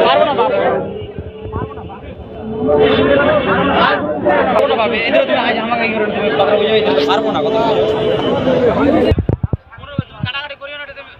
পারব না বাবা পারব না বাবা এদের তুমি আজ আমাকে কি করে তুমি কথা কাটাকাটি করিও না তুমি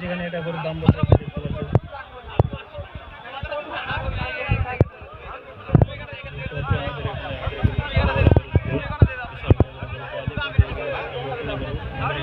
সেখানে এটা করে দাম বলতে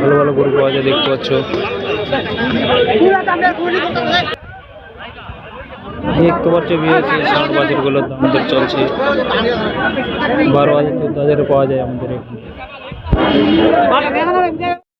ভালো ভালো গরু পাওয়া যায়, দেখতে পাচ্ছ। দেখতে পাচ্ছ বিয়েছে ষাট বাজারগুলোর দাম আমাদের চলছে। বারো হাজার, চোদ্দ হাজারে পাওয়া যায় আমাদের এখানে।